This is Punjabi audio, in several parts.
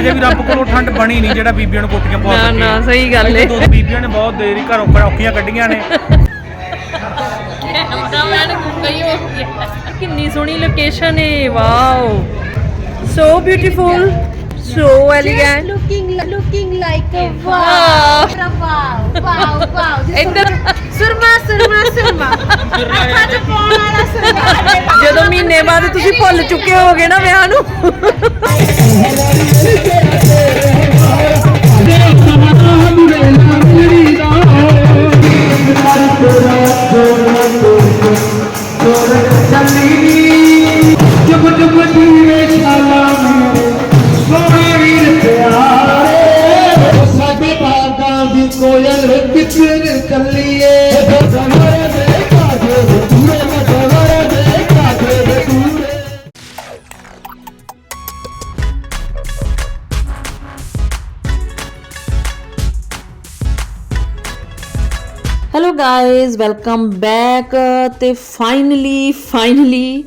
ਹਜੇ ਵੀ ਰੱਬ ਕੋਲੋਂ ਠੰਡ ਬਣੀ ਨਹੀਂ ਜਿਹੜਾ ਬੀਬੀਆਂ ਨੂੰ ਕੋਟੀਆਂ ਪਵਾ ਨਾ ਨਾ ਸਹੀ ਗੱਲ ਏ। ਦੋ ਬੀਬੀਆਂ ਨੇ ਬਹੁਤ ਦੇਰੀ ਘਰੋਂ ਔਖੀਆਂ ਕੱਢੀਆਂ ਨੇ। ਹੋ ਕਿੰਨੀ ਸੋਹਣੀ location A wow. So beautiful so elegant looking looking like a Wow. wow. Wow wow wow ਇੱਧਰ ਸੁਰਮਾ ਸੁਰਮਾ ਸੁਰਮਾ ਅੱਖਾਂ 'ਚ ਪਾਉਣ ਵਾਲਾ ਸੁਰਮਾ ਜਦੋਂ ਮਹੀਨੇ ਬਾਅਦ ਤੁਸੀਂ ਭੁੱਲ ਚੁੱਕੇ ਹੋਗੇ ਨਾ ਵਿਆਹ ਨੂੰ ਗਾਇਜ਼ ਵੈਲਕਮ ਬੈਕ ਤੇ ਫਾਈਨਲੀ ਫਾਈਨਲੀ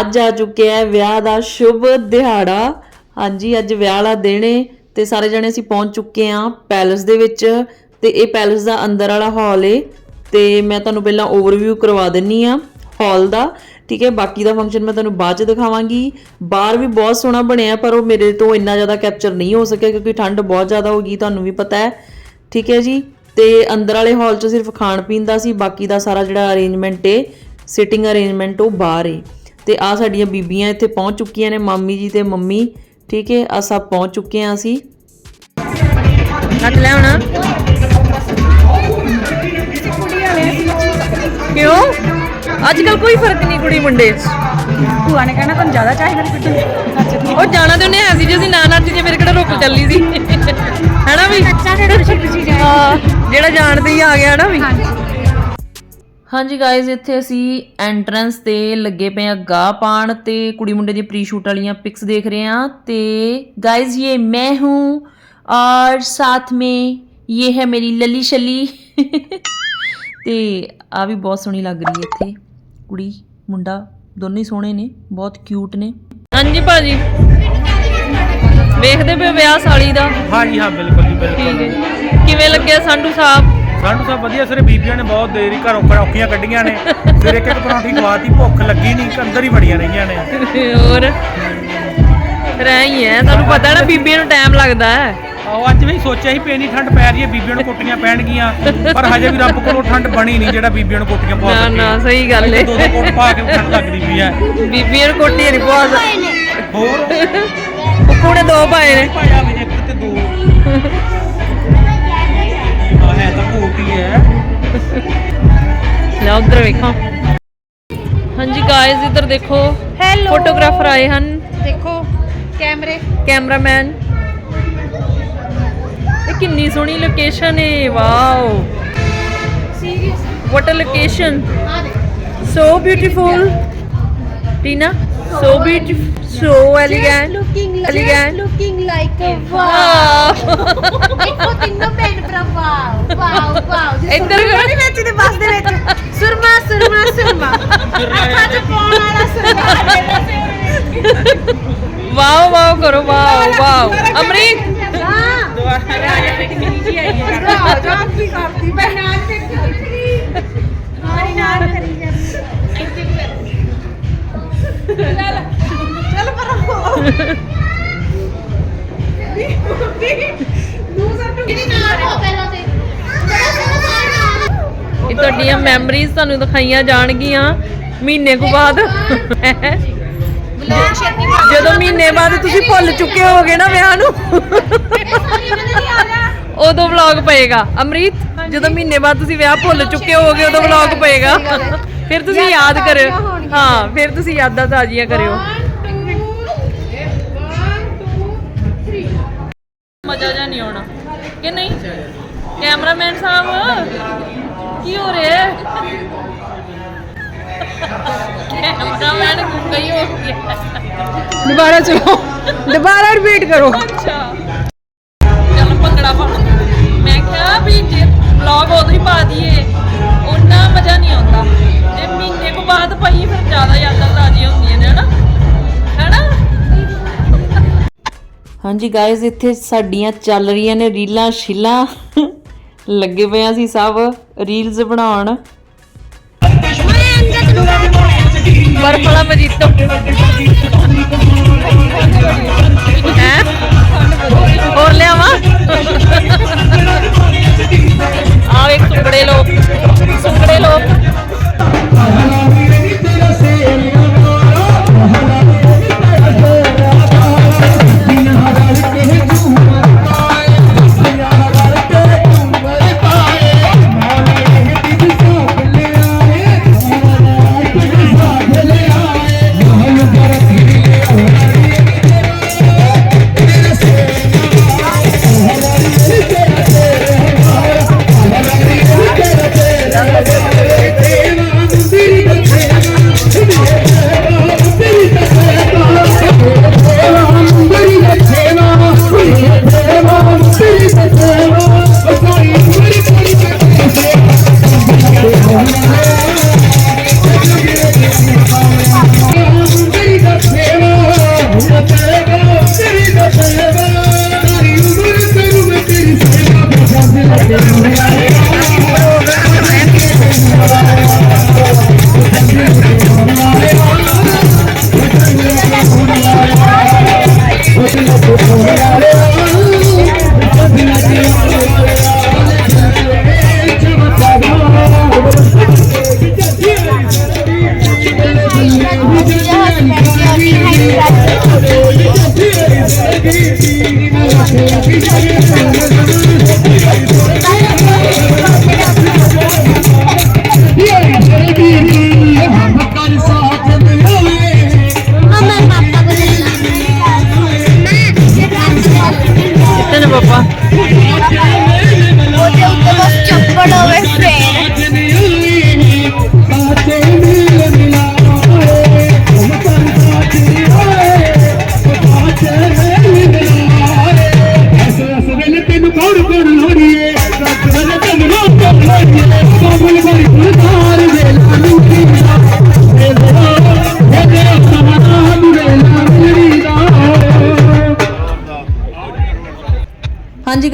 ਅੱਜ ਆ ਚੁੱਕਿਆ ਹੈ ਵਿਆਹ ਦਾ ਸ਼ੁਭ ਦਿਹਾੜਾ। ਹਾਂਜੀ, ਅੱਜ ਵਿਆਹ ਵਾਲਾ ਦਿਨ ਏ ਤੇ ਸਾਰੇ ਜਣੇ ਅਸੀਂ ਪਹੁੰਚ ਚੁੱਕੇ ਆਂ ਪੈਲਸ ਦੇ ਵਿੱਚ ਤੇ ਇਹ ਪੈਲਸ ਦਾ ਅੰਦਰ ਵਾਲਾ ਹਾਲ ਏ। ਤੇ ਮੈਂ ਤੁਹਾਨੂੰ ਪਹਿਲਾਂ ਓਵਰਵਿਊ ਕਰਵਾ ਦਿੰਨੀ ਆ ਹਾਲ ਦਾ। ਠੀਕ ਹੈ, ਬਾਕੀ ਦਾ ਫੰਕਸ਼ਨ ਮੈਂ ਤੁਹਾਨੂੰ ਬਾਅਦ ਚ ਦਿਖਾਵਾਂਗੀ। ਬਾਹਰ ਵੀ ਬਹੁਤ ਸੋਹਣਾ ਬਣਿਆ, ਪਰ ਉਹ ਮੇਰੇ ਤੋਂ ਇੰਨਾ ਜ਼ਿਆਦਾ ਕੈਪਚਰ ਨਹੀਂ ਹੋ ਸਕਿਆ ਕਿਉਂਕਿ ਠੰਡ ਬਹੁਤ ਜ਼ਿਆਦਾ ਹੋ ਗਈ, ਤੁਹਾਨੂੰ ਵੀ ਪਤਾ ਹੈ। ਠੀਕ ਹੈ ਜੀ। ਤੇ ਅੰਦਰ ਵਾਲੇ ਹਾਲ 'ਚ ਸਿਰਫ ਖਾਣ ਪੀਣ ਦਾ ਸੀ ਬਾਕੀ ਦਾ ਸਾਰਾ ਜਿਹੜਾ ਅਰੇਂਜਮੈਂਟ ਏ ਸਿਟਿੰਗ ਅਰੇਂਜਮੈਂਟ ਉਹ ਬਾਹਰ ਏ। ਤੇ ਆ ਸਾਡੀਆਂ ਬੀਬੀਆਂ ਇੱਥੇ ਪਹੁੰਚ ਚੁੱਕੀਆਂ ਨੇ ਮਾਮੀ ਜੀ ਤੇ ਮੰਮੀ ਠੀਕ ਹੈ ਆ ਸਭ ਪਹੁੰਚ ਚੁੱਕੇ ਆ ਅਸੀਂ। ਹੱਥ ਲੈ ਆਉਣਾ ਕਿਉਂ? ਅੱਜ ਕੱਲ ਕੋਈ ਫ਼ਰਕ ਨਹੀਂ ਕੁੜੀ ਮੁੰਡੇ 'ਚ। ਭੂਆ ਨੇ ਕਹਿਣਾ ਤੁਹਾਨੂੰ ਜ਼ਿਆਦਾ ਚਾਹੀਦਾ ਕੁਝ ਉਹ ਜਾਣਾ ਤੇ ਉਹਨੇ ਐ ਸੀ ਜੇ ਅਸੀਂ ਨਾ ਨੱਚ ਜੇ ਮੇਰੇ ਕਿਹੜਾ ਰੁਕ ਚੱਲੀ ਸੀ। ਹੈਨਾ ਵੀ? ਬੱਚਾ ਤੇ ਖੁਸ਼ੀ ਖੁਸ਼ੀ ਜਾਏ ਜਿਹੜਾ ਜਾਣਦੇ ਆ ਗਿਆ ਹੈਨਾ ਵੀ? ਹਾਂਜੀ। ਗਾਇਜ਼ ਇੱਥੇ ਅਸੀਂ ਐਂਟਰੈਂਸ ਤੇ ਲੱਗੇ ਪਏ ਆ ਗਾਹ ਪਾਣ ਤੇ ਕੁੜੀ ਮੁੰਡੇ ਦੀ ਪ੍ਰੀ ਸ਼ੂਟ ਵਾਲੀਆਂ ਪਿਕਸ ਦੇਖ ਰਹੇ ਆ ਤੇ ਗਾਇਜ਼ ਇਹ ਮੈਂ ਹੂੰ ਔਰ ਸਾਥ ਮੇ ਇਹ ਹੈ ਮੇਰੀ ਲਲੀ ਸ਼ਲੀ ਤੇ ਆ ਵੀ ਬਹੁਤ ਸੋਹਣੀ ਲੱਗ ਰਹੀ ਹੈ ਇੱਥੇ। ਕੁੜੀ ਮੁੰਡਾ ਦੋਨੇ ਸੋਹਣੇ ਨੇ ਬਹੁਤ ਕਿਊਟ ਨੇ। ਹਾਂਜੀ ਭਾਜੀ। ਵੇਖਦੇ ਪਏ ਵਿਆਹ ਸਾਲੀ ਦਾ? ਹਾਂਜੀ ਹਾਂ ਬਿਲਕੁਲ ਜੀ ਬਿਲਕੁਲ। ਠੀਕ ਹੈ ਕਿਵੇਂ ਲੱਗਿਆ ਸੰਧੂ ਸਾਹਿਬ? ਸਾਨੂੰ ਸਭ ਵਧੀਆ ਸਾਰੇ ਬੀਬੀਆਂ ਨੇ ਬਹੁਤ ਦੇਰੀ ਘਰੋਂ ਔਖੀਆਂ ਕੱਢੀਆਂ ਨੇ। ਫਿਰ ਇੱਕ ਇੱਕ ਪਰੌਂਠੀ ਖਵਾਤੀ ਭੁੱਖ ਲੱਗੀ ਨਹੀਂ ਅੰਦਰ ਹੀ ਵੜੀਆਂ ਰਹੀਆਂ ਨੇ। ਹੋਰ? ਐਂ ਹੀ ਤੁਹਾਨੂੰ ਪਤਾ ਨਾ ਬੀਬੀਆਂ ਨੂੰ ਟਾਈਮ ਲੱਗਦਾ ਹੈ ਆਹੋ ਅੱਜ ਵੀ ਸੋਚਿਆ ਸੀ ਪੈਣੀ ਠੰਡ ਪੈ ਰਹੀ ਹੈ ਬੀਬੀਆਂ ਨੂੰ ਕੋਟੀਆਂ ਪਹਿਣਗੀਆਂ ਪਰ ਹਜੇ ਵੀ ਰੱਬ ਕੋਲੋਂ ਠੰਡ ਬਣੀ ਨਹੀਂ ਜਿਹੜਾ ਬੀਬੀਆਂ ਨੂੰ ਕੋਟੀਆਂ ਪਵਾ ਨਾ ਸਕੇ। ਨਾ ਸਹੀ ਗੱਲ ਦੋ ਦੋ ਕੋਟ ਪਾ ਕੇ ਠੰਡ ਲੱਗਦੀ ਪਈ ਹੈ ਬੀਬੀਆਂ ਨੂੰ ਕੋਟੀ ਨਹੀਂ ਪਵਾ ਹੋਰ? ਕੁੱਕੂ ਨੇ ਦੋ ਪਾਏ ਨੇ। ਪਾਇਆ ਵੀ ਇੱਕ ਤੇ ਦੋ ਆ ਹੈ ਤਾਂ ਕੋਟੀ ਹੈ ਲੈ ਉਧਰ ਵੇਖਾਂ। ਹਾਂਜੀ ਗਾਇਜ਼ ਇੱਧਰ ਦੇਖੋ। ਹੈਲੋ ਫੋਟੋਗ੍ਰਾਫਰ ਆਏ ਹਨ। ਦੇਖੋ ਕੈਮਰੇ। ਕੈਮਰਾਮੈਨ। ਇਹ ਕਿੰਨੀ ਸੋਹਣੀ location A wow. Serious what a location so beautiful tina? So beautiful so elegant looking elegant. looking like a wow. ਦੇਖੋ ਤਿੰਨੋਂ ਭੈਣ ਭਰਾ ਵਾਓ ਵਾਓ ਵਾਓ ਇੱਧਰ ਕਰੋ। ਦੇ ਵਿੱਚ ਤੇ ਬੱਸ ਦੇ ਵਿੱਚ ਸੁਰਮਾ ਸੁਰਮਾ ਸੁਰਮਾ ਅੱਖਾਂ 'ਚ ਪਾਉਣ ਵਾਲਾ ਸੁਰਮਾ ਵਾਓ ਵਾਓ ਕਰੋ ਵਾਓ ਵਾਓ ਅਮਰੀਕ ਹਾਂ ਦੁਬਾਰਾ ਰਾਜਾ ਦੇ ਕਿੰਨੀ ਜੀ ਆਈ ਹੈ ਰਾਜਾ ਕੀ ਕਰਦੀ ਮੈਂ ਨਾਲ ਤੇ ਕਿੱਥੇ ਮਾਰੀ ਨਾਲ ਕਰੀ ਜਾਂਦੀ ਇੱਥੇ ਚੱਲ ਚੱਲ ਪਰ ਨੂੰ ਸਾਨੂੰ ਕਿਹਦੀ ਨਾਲ ਹੋ ਪਹਿਲਾਂ ਤੇ। ਇਹ ਤੁਹਾਡੀਆਂ ਮੈਮਰੀਜ਼ ਤੁਹਾਨੂੰ ਦਿਖਾਈਆਂ ਜਾਣਗੀਆਂ ਮਹੀਨੇ ਕੁ ਬਾਅਦ। ਜਦੋਂ ਮਹੀਨੇ ਬਾਅਦ ਤੁਸੀਂ ਭੁੱਲ ਚੁੱਕੇ ਹੋਗੇ ਨਾ ਵਿਆਹ ਨੂੰ। ਉਦੋਂ ਵਲੌਗ ਪਏਗਾ। ਅਮਰੀਤ ਜਦੋਂ ਮਹੀਨੇ ਬਾਅਦ ਤੁਸੀਂ ਵਿਆਹ ਭੁੱਲ ਚੁੱਕੇ ਹੋਗੇ ਉਦੋਂ ਵਲੌਗ ਪਏਗਾ। ਫਿਰ ਤੁਸੀਂ ਯਾਦ ਕਰਿਓ। ਹਾਂ ਫਿਰ ਤੁਸੀਂ ਯਾਦਾਂ ਤਾਜ਼ੀਆਂ ਕਰਿਓ। ਮਜ਼ਾ ਜਾਂ ਨਹੀਂ ਆਉਣਾ। ਕਿ ਨਹੀਂ? ਕੈਮਰਾਮੈਨ ਸਾਹਿਬ ਕੀ ਹੋ ਰਿਹਾ ਕੈਮਰਾਮੈਨ ਗਈ ਹੋ ਗਿਆ ਦੁਬਾਰਾ ਚਲੋ ਦੁਬਾਰਾ ਰਿਪੀਟ ਕਰੋ। ਅੱਛਾ। ਚੱਲ ਭੰਗੜਾ ਪਾ। ਮੈਂ ਕਿਹਾ ਵੀ ਜੇ ਵਲੌਗ ਉਦੋਂ ਹੀ ਪਾ ਦਈਏ ਉਹਨਾਂ ਮਜ਼ਾ ਨਹੀਂ ਆਉਂਦਾ। ਜੇ ਮਹੀਨੇ ਕੁ ਬਾਅਦ ਪਾਈਏ ਫਿਰ ਜ਼ਿਆਦਾ ਯਾਦਾਂ ਤਾਜ਼ੀਆਂ ਹੁੰਦੀਆਂ ਨੇ ਹਨਾ? ਹਨਾ? ਹਾਂਜੀ ਗਾਇਜ਼ ਇੱਥੇ ਸਾਡੀਆਂ ਚੱਲ ਰਹੀਆਂ ਨੇ ਰੀਲਾਂ ਸ਼ਿਲਾਂ। ਲੱਗੇ ਪਏ ਆ ਅਸੀਂ ਸਭ ਰੀਲਸ ਬਣਾਉਣ। ਬਰਫ ਵਾਲਾ ਮਜੀਤੋ ਹੈ? ਹੋਰ ਲਿਆਵਾ? ਆ ਵੇਖ ਸੁੰਗੜੇ ਲੋਕ ਸੁੰਗੜੇ ਲੋਕ।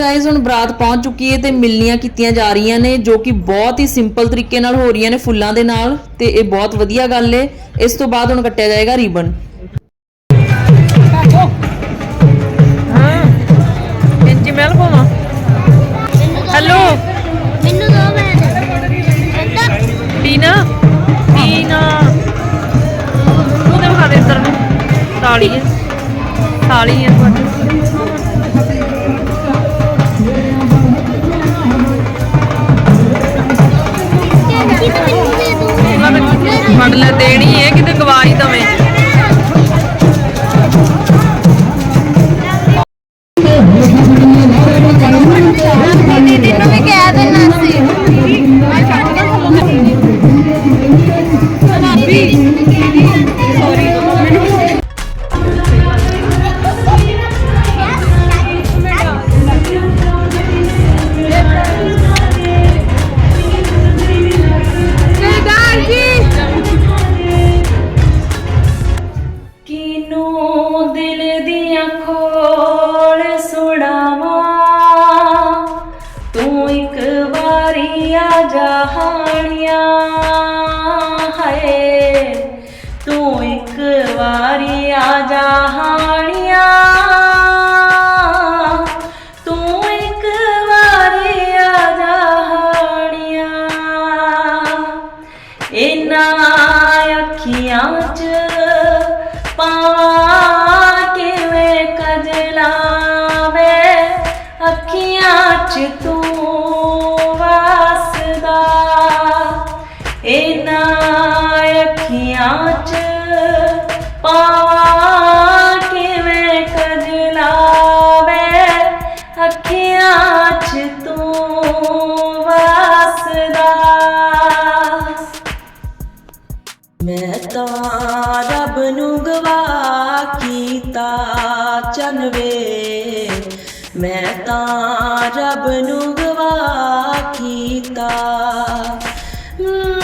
ਗਾਇਜ਼ ਹੁਣ ਬਰਾਤ ਪਹੁੰਚ ਚੁੱਕੀ ਹੈ ਤੇ ਮਿਲਨੀਆਂ ਕੀਤੀਆਂ ਜਾ ਰਹੀਆਂ ਨੇ ਜੋ ਕਿ ਬਹੁਤ ਹੀ ਸਿੰਪਲ ਤਰੀਕੇ ਨਾਲ ਹੋ ਰਹੀਆਂ ਨੇ ਫੁੱਲਾਂ ਦੇ ਨਾਲ ਤੇ ਇਹ ਬਹੁਤ ਵਧੀਆ ਗੱਲ ਹੈ ਇਸ ਤੋਂ ਬਾਅਦ ਹੁਣ ਕੱਟਿਆ ਜਾਏਗਾ ਰੀਬਨ। ਹਾਂ। ਇੰਜੀ ਮੈਲ ਕੋਮਾ ਹੈਲੋ। ਮੈਨੂੰ ਦੋ ਮੈਂ ਟੀਨਾ? ਟੀਨਾ। ਉਹਦੇ ਵਿਖਾ ਦੇ ਇੱਧਰ ਨੂੰ। ਤਾਲੀ ਹੈ ਤਾਲੀ ਹੈ ਤੁਹਾਡੀ ਫੜ ਲੈ ਦੇਣੀ ਹੈ ਕਿਤੇ ਗਵਾਈ ਦਵੇਂ ਦੀਦੀ ਵੀ ਕਹਿ ਦੇਣਾ ਸੀ ਤੂੰ ਇੱਕ ਅੱਖੀਆਂ 'ਚ ਤੂੰ ਵਸਦਾ। ਮੈਂ ਤਾਂ ਰੱਬ ਨੂੰ ਗਵਾ ਕੀਤਾ ਚਨਵੇ ਮੈਂ ਤਾਂ ਰੱਬ ਨੂੰ ਗਵਾ ਕੀਤਾ।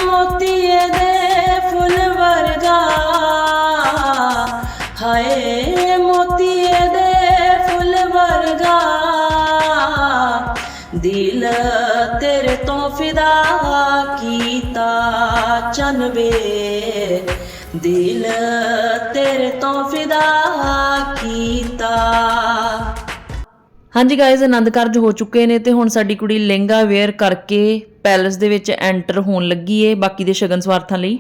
ਮੋਤੀਏ ਦੇ ਫੁੱਲ ਵਰਗਾ। ਹਾਏ, ਮੋਤੀਏ ਦੇ ਫੁੱਲ ਵਰਗਾ। ਦਿਲ ਤੇਰੇ ਤੋਂ ਫਿਦਾ ਕੀਤਾ ਚੰਨ ਵੇ। ਦਿਲ ਤੇਰੇ ਤੋਂ ਫਿਦਾ ਕੀਤਾ। ਹਾਂਜੀ ਗਾਇਜ਼ ਆਨੰਦ ਕਾਰਜ ਹੋ ਚੁੱਕੇ ਨੇ ਤੇ ਹੁਣ ਸਾਡੀ ਕੁੜੀ ਲਹਿੰਗਾ ਵੇਅਰ ਕਰਕੇ ਪੈਲਸ ਦੇ ਵਿੱਚ ਐਂਟਰ ਹੋਣ ਲੱਗੀ ਏ ਬਾਕੀ ਦੇ ਸ਼ਗਨ ਸਵਾਰਥਾਂ ਲਈ।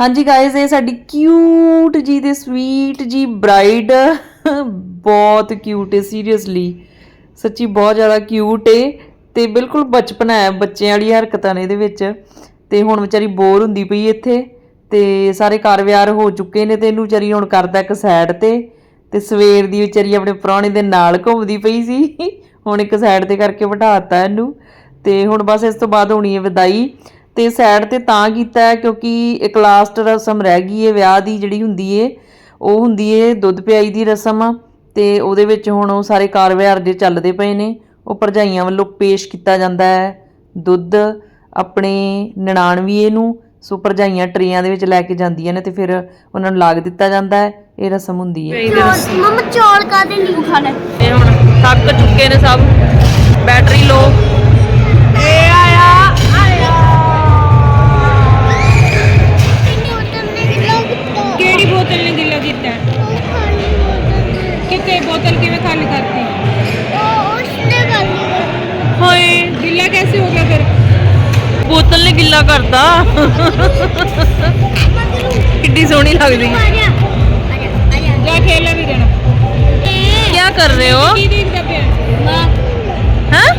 ਹਾਂਜੀ ਗਾਇਜ਼ ਇਹ ਸਾਡੀ ਕਿਊਟ ਜੀ ਤੇ ਸਵੀਟ ਜੀ ਬ੍ਰਾਈਡ ਬਹੁਤ ਕਿਊਟ ਏ ਸੀਰੀਅਸਲੀ ਸੱਚੀ ਬਹੁਤ ਜ਼ਿਆਦਾ ਕਿਊਟ ਏ ਤੇ ਬਿਲਕੁਲ ਬਚਪਨ ਹੈ, ਬੱਚਿਆਂ ਵਾਲੀ ਹਰਕਤਾਂ ਨੇ ਇਹਦੇ ਵਿੱਚ। ਤੇ ਹੁਣ ਵਿਚਾਰੀ ਬੋਰ ਹੁੰਦੀ ਪਈ ਇੱਥੇ ਤੇ ਸਾਰੇ ਕਾਰ ਵਿਆਰ ਹੋ ਚੁੱਕੇ ਨੇ ਤੇ ਇਹਨੂੰ ਵਿਚਾਰੀ ਹੁਣ ਕਰਦਾ ਇੱਕ ਸਾਈਡ ਤੇ ਤੇ ਸਵੇਰ ਦੀ ਵਿਚਾਰੀ ਆਪਣੇ ਪ੍ਰਾਹੁਣੇ ਦੇ ਨਾਲ ਘੁੰਮਦੀ ਪਈ ਸੀ। ਹੁਣ ਇੱਕ ਸਾਈਡ ਤੇ ਕਰਕੇ ਬਿਠਾਤਾ ਇਹਨੂੰ ਤੇ ਹੁਣ ਬਸ ਇਸ ਤੋਂ ਬਾਅਦ ਹੋਣੀ ਹੈ ਵਿਦਾਈ ਤੇ ਸਾਈਡ ਤੇ ਤਾਂ ਕੀਤਾ ਹੈ ਕਿਉਂਕਿ ਇੱਕ ਲਾਸਟ ਰਸਮ ਰਹਿ ਗਈ ਹੈ, ਵਿਆਹ ਦੀ ਜਿਹੜੀ ਹੁੰਦੀ ਏ ਉਹ ਹੁੰਦੀ ਏ ਦੁੱਧ ਪਿਆਈ ਦੀ ਰਸਮ। ਤੇ ਉਹਦੇ ਵਿੱਚ ਹੁਣ ਉਹ ਸਾਰੇ ਕਾਰ ਵਿਹਾਰ ਜੇ ਚੱਲਦੇ ਪਏ ਨੇ ਉਹ ਭਰਜਾਈਆਂ ਵੱਲੋਂ ਪੇਸ਼ ਕੀਤਾ ਜਾਂਦਾ ਹੈ ਦੁੱਧ ਆਪਣੇ ਨਨਾਣਵੀਏ ਨੂੰ ਸੋ ਭਰਜਾਈਆਂ ਟਰੇਆਂ ਦੇ ਵਿੱਚ ਲੈ ਕੇ ਜਾਂਦੀਆਂ ਨੇ ਤੇ ਫਿਰ ਉਹਨਾਂ ਨੂੰ ਲਾਗ ਦਿੱਤਾ ਜਾਂਦਾ ਹੈ ਇਹ ਰਸਮ ਹੁੰਦੀ ਹੈ। ਮਮਾ ਚੌਲ ਕਾਦੇ ਨਹੀਂ ਖਾਣਾ? ਇਹ ਹੁਣ ਥੱਕ ਚੁੱਕੇ ਨੇ ਸਭ ਬੈਟਰੀ ਲੋ ਬੋਤਲ ਕਿਵੇਂ ਖਾਲੀ ਕਰਤੀ? ਬੋਤਲ ਨੇ ਗਿੱਲਾ ਕਰਤਾ। ਕਿੱਡੀ ਸੋਹਣੀ ਲੱਗਦੀ। ਲੈ ਖੇਲਾ ਵੀ ਦੇਣਾ। ਕੀ ਕਰ ਰਹੇ ਹੋ? ਕੀ ਦੇਖਦਾ ਪਿਆ? ਹਾਂ?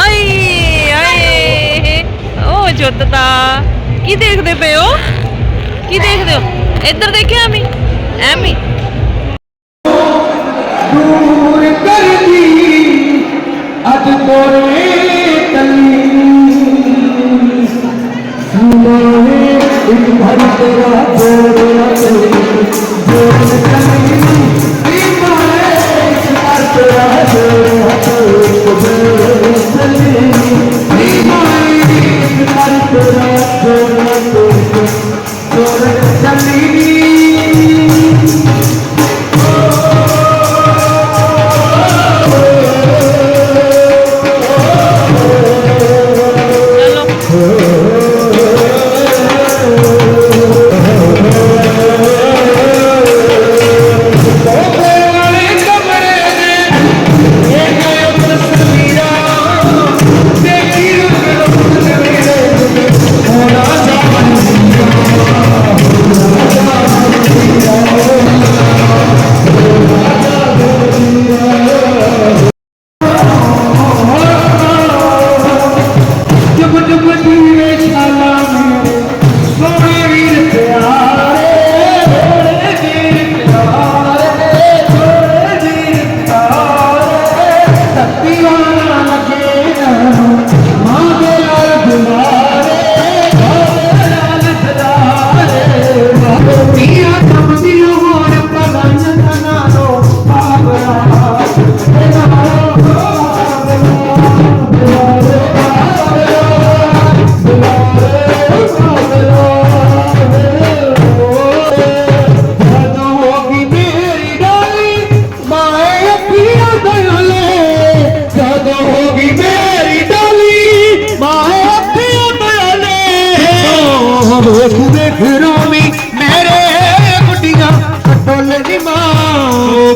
ਆਏ ਆਏ। ਓ ਜੁੱਤਦਾ ਕੀ ਦੇਖਦੇ ਪਏ ਹੋ? ਕੀ ਦੇਖਦੇ ਹੋ? ਇੱਧਰ ਦੇਖਿਆ ਐਮੀ? ਐਮੀ? ਦੂਰ ਕਰਦੀ ਅੱਜ ਕੋਰੇ ਤਲੀ ਸੁਣਾਵੇ ਇੱਕ ਭਰ ਤੇਰਾ ਜੋੜਿਆ ਤਲੀ ਜੋੜ ਤਲੀ ਨੀ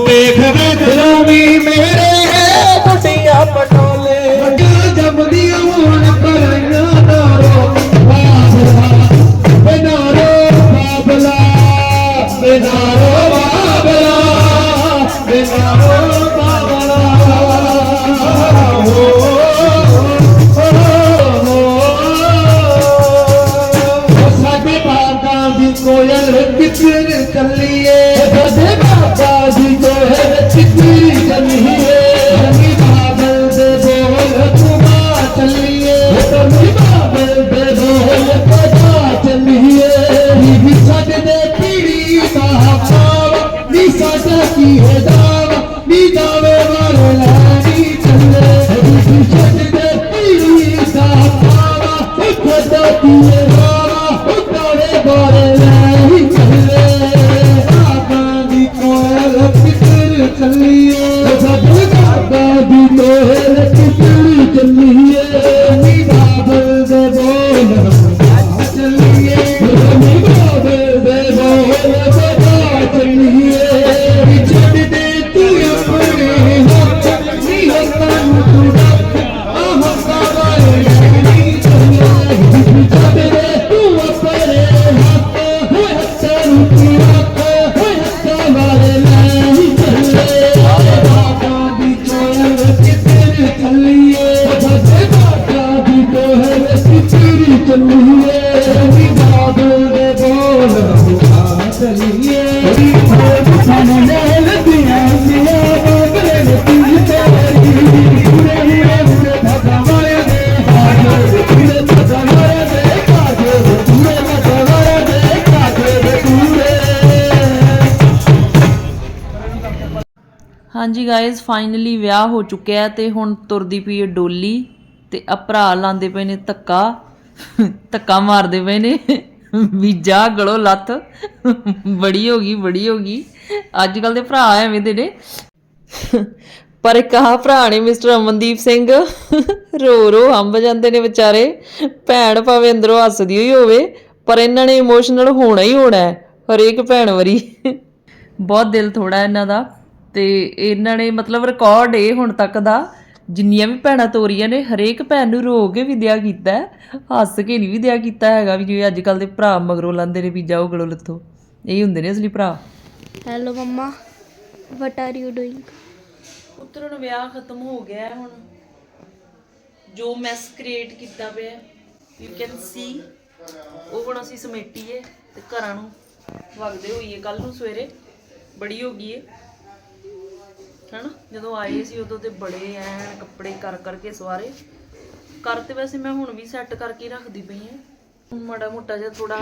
बेख बेख ਹਾਂਜੀ ਗਾਇਜ਼ ਫਾਈਨਲੀ ਵਿਆਹ ਹੋ ਚੁੱਕਿਆ ਤੇ ਹੁਣ ਤੁਰਦੀ ਪਈ ਹੈ ਡੋਲੀ ਤੇ ਆ ਭਰਾ ਲਾਉਂਦੇ ਪਏ ਨੇ ਧੱਕਾ ਧੱਕਾ ਮਾਰਦੇ ਪਏ ਨੇ, ਵੀ ਜਾ ਗੜੋ ਲੱਥ। ਬੜੀ ਹੋ ਗਈ, ਬੜੀ ਹੋ ਗਈ। ਅੱਜ ਕੱਲ ਦੇ ਭਰਾ ਐਵੇਂ ਦੇ ਨੇ। ਪਰ ਇੱਕ ਆਹ ਭਰਾ ਨੇ ਮਿਸਟਰ ਅਮਨਦੀਪ ਸਿੰਘ। ਰੋ ਰੋ ਹੰਬ ਜਾਂਦੇ ਨੇ ਵਿਚਾਰੇ। ਭੈਣ ਭਾਵੇਂ ਅੰਦਰੋਂ ਹੱਸਦੀ ਹੋਈ ਹੋਵੇ, ਪਰ ਇਹਨਾਂ ਨੇ ਇਮੋਸ਼ਨਲ ਹੋਣਾ ਹੀ ਹੋਣਾ ਹੈ, ਹਰੇਕ ਭੈਣ ਵਰੀ। ਬਹੁਤ ਦਿਲ ਥੋੜਾ ਇਹਨਾਂ ਦਾ। ਤੇ ਇਹਨਾਂ ਨੇ ਮਤਲਬ ਰਿਕਾਰਡ ਏ ਹੁਣ ਤੱਕ ਦਾ ਜਿੰਨੀਆਂ ਵੀ ਭੈਣਾਂ ਤੋਰੀਆਂ ਨੇ ਹਰੇਕ ਭੈਣ ਨੂੰ ਰੋ ਕੇ ਵਿਦਿਆ ਕੀਤਾ ਹੈ, ਹੱਸ ਕੇ ਨਹੀਂ ਵਿਦਿਆ ਕੀਤਾ ਹੈਗਾ ਵੀ ਜਿਵੇਂ ਅੱਜ ਕੱਲ ਦੇ ਭਰਾ ਮਗਰੋਂ ਲਾਂਦੇ ਨੇ ਵੀ ਜਾਓ ਗਲੋ ਲੱਥੋ। ਇਹ ਹੁੰਦੇ ਨੇ ਅਸਲੀ ਭਰਾ। Hello mumma. What are you doing ਪੁੱਤਰ ਨੂੰ ਵਿਆਹ ਖਤਮ ਹੋ ਗਿਆ ਹੁਣ। ਜੋ ਮੈਸ ਕ੍ਰੀਏਟ ਕੀਤਾ ਪਿਆ ਯੂ ਕੈਨ ਸੀ ਉਹ ਹੁਣ ਅਸੀਂ ਸਮੇਟੀਏ ਤੇ ਘਰਾਂ ਨੂੰ ਵਗਦੇ ਹੋਈਏ ਕੱਲ ਨੂੰ ਸਵੇਰੇ। ਬੜੀ ਹੋ ਗਈ ਏ ਹਨਾ? ਜਦੋਂ ਆਏ ਸੀ ਉਦੋਂ ਤੇ ਬੜੇ ਐਨ ਕੱਪੜੇ ਕਰ ਕਰਕੇ ਸਵਾਰੇ। ਕਰ ਤੇ ਵੈਸੇ ਮੈਂ ਹੁਣ ਵੀ ਸੈੱਟ ਕਰਕੇ ਰੱਖਦੀ ਪਈ ਆ ਹੁਣ ਮਾੜਾ ਮੋਟਾ ਜਿਹਾ ਥੋੜਾ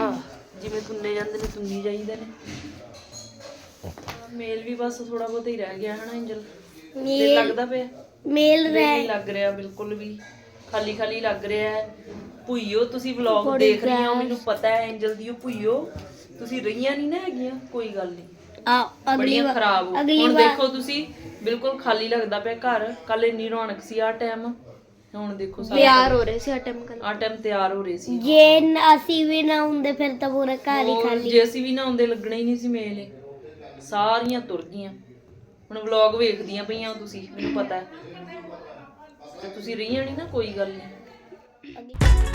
ਜਿਵੇਂ ਤੁੰਨੇ ਜਾਂਦੇ ਨੇ ਤੁੰਨੀ ਜਾਈਦੇ ਨੇ। ਮੇਲ ਵੀ ਬਸ ਥੋੜਾ ਬਹੁਤ ਹੀ ਰਹਿ ਗਿਆ ਹਨਾ ਐਂਜਲ ਤੇ ਲੱਗਦਾ ਪਿਆ। ਮੇਲ ਨਹੀਂ ਲੱਗ ਰਿਹਾ ਬਿਲਕੁਲ ਵੀ। ਖਾਲੀ ਖਾਲੀ ਲੱਗ ਰਿਹਾ ਹੈ। ਭੁਈਓ ਤੁਸੀਂ ਵਲੌਗ ਦੇਖ ਰਹੇ ਹੋ ਮੈਨੂੰ ਪਤਾ ਹੈ ਐਂਜਲ ਦੀ ਉਹ ਭੁਈਓ। ਤੁਸੀਂ ਰਹੀਆਂ ਨਹੀਂ ਨਾ ਹੈਗੀਆਂ ਕੋਈ ਗੱਲ ਨਹੀਂ ਆ ਅਗਲੀ ਬੜੀਆਂ ਖਰਾਬ ਹੋ ਅਗਲੀ ਹੁਣ ਵਾਰ ਦੇਖੋ ਤੁਸੀਂ ਬਿਲਕੁਲ ਖਾਲੀ ਲੱਗਦਾ ਪਿਆ ਘਰ ਕੱਲ ਇੰਨੀ ਰੌਣਕ ਸੀ ਆ ਟਾਈਮ ਹੁਣ ਦੇਖੋ ਸਾਰਾ ਤਿਆਰ ਹੋ ਰਹੇ ਸੀ ਅਟੈਂਪ ਕਰਨ ਆ ਟਾਈਮ ਤਿਆਰ ਹੋ ਰਹੇ ਸੀ। ਜੇ ਨ- ਅਸੀਂ ਵੀ ਨਾ ਹੁੰਦੇ ਫਿਰ ਤਾਂ ਪੂਰਾ ਘਰ ਹੀ ਹੋਰ ਜੇ ਅਸੀਂ ਵੀ ਨਾ ਆਉਂਦੇ ਲੱਗਣਾ ਹੀ ਨਹੀਂ ਸੀ ਮੇਲੇ। ਸਾਰੀਆਂ ਤੁਰ ਗਈਆਂ। ਹੁਣ ਵਲੌਗ ਵੇਖਦੀਆਂ ਪਈਆਂ ਤੁਸੀਂ ਮੈਨੂੰ ਪਤਾ ਹੈ। ਤੇ ਤੁਸੀਂ ਰਹੀਆਂ ਨਹੀਂ ਨਾ ਕੋਈ ਗੱਲ ਨਹੀਂ ਅਗਲੀ-